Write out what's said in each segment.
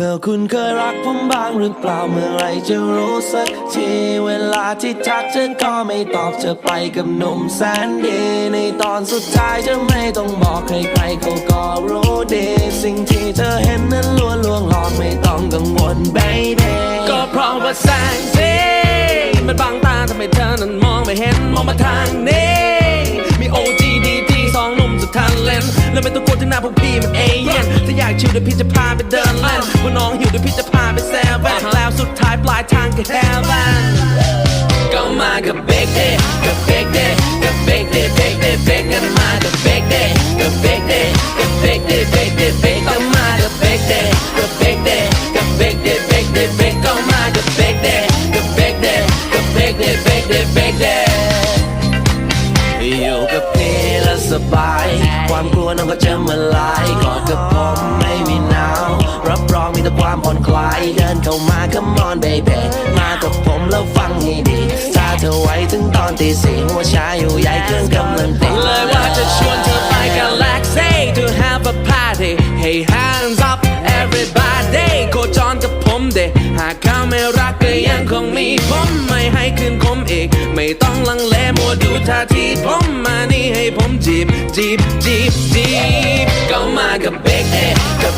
แล้วคุณเคยรักผมบ้างหรือเปล่าเมื่อไรจะรู้สักทีเวลาที่ทักฉันก็ไม่ตอบจะไปกับหนุ่มแสนดี ในตอนสุดท้ายจะไม่ต้องบอกใครๆเขาก็รู้ดี สิ่งที่เธอเห็นนั้นล้วนลวงหลอกไม่ต้องกังวล baby ก็เพราะว่าแสงสีมันบังตาทำให้เธอนั้นมองไม่เห็นมองมาทางนี้มี OGDT สองหนุ่มสุดทันเลนแล้วไม่ต้องกลัวที่หน้าพวกพี่มันเอเย่นถ้าอยากชิลเดี๋ยวพี่จะพาไปเดินเล่นว่าน้องหิวเดี๋ยวพี่จะพาไปแซวแวนแล้วสุดท้ายปลายทางก็แฮเวนก็มากับเบกเดย์กับเบกเดย์กับเบกเดย์เบกเดย์เบกกันมากับเบกเดย์กับเบกเดย์กับเบกเดย์เบกเดย์เบกก็มากับเบกเดย์กับเบกเดย์กับเบกเดย์เบกเดย์เบกก็มากับเบกเดย์กับเบกเดย์กับเบกเดย์เบกเดย์เบกเดย์อยู่กับพี่แล้วสบาย ความกลัวนั้นก็จะมาลายกอดกับ แต่ความผ่อนคลายเดินเข้ามา come on baby มากับผมแล้วฟังให้ดีถ้าเธอไว้ถึงตอนตีสี่หัวชาอยู่ใหญ่เครื่องกำลังต้นเลยว่าจะชวนเธอไปกัน Galaxy to have a party Hey hands up everybody โคจรกับผมเดหากเขาไม่รักก็ยังคงมีผมไม่ให้คืนคมอีก ไม่ต้องลังเลมัวดูท่าทีผมมานี่ให้ผมจีบจีบจีบจีบก็มากับเบกเดกับ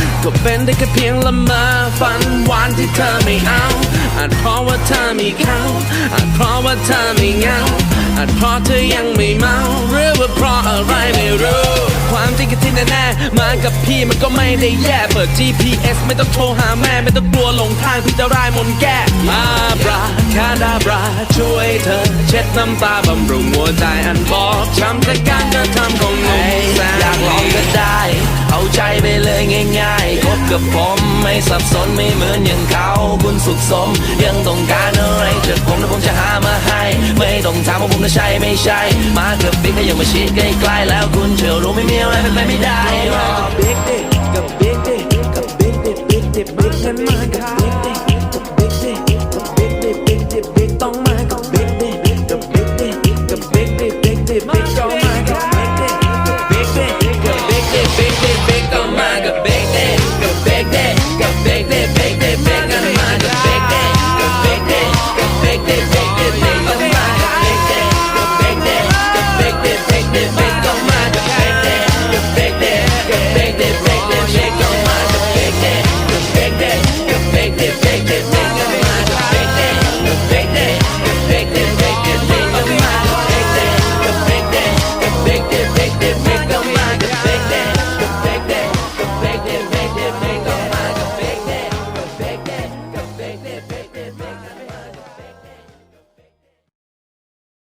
ก็เป็นได้แค่เพียงละเมอฝันหวานที่เธอไม่เอา อาจเพราะว่าเธอมีเขาอาจเพราะว่าเธอไม่เงาอาจเพราะเธอยังไม่เมาหรือว่าเพราะอะไรไม่รู้ความจริงคือที่แน่ๆมากับพี่มันก็ไม่ได้แย่เปิด GPS ไม่ต้องโทรหาแม่ไม่ต้องกลัวหลงทางพี่จะรายมนต์แก้อาบราคาดาบราช่วยเธอ เช็ดน้ำตาบำรุงหัวใจอันบอบช้ำจากการกระ กับผมไม่สับสนไม่เหมือนอย่างเขาคุณสุขสม ยังต้องการอะไรจากผมแล้วผมจะหามาให้ ไม่ต้องถามว่าผมจะใช่ไม่ใช่ มาเกือบบิ๊กก็ยังมาชิดใกล้ๆแล้วคุณเชื่อรู้ไม่มีอะไรเป็นไปไม่ได้หรอก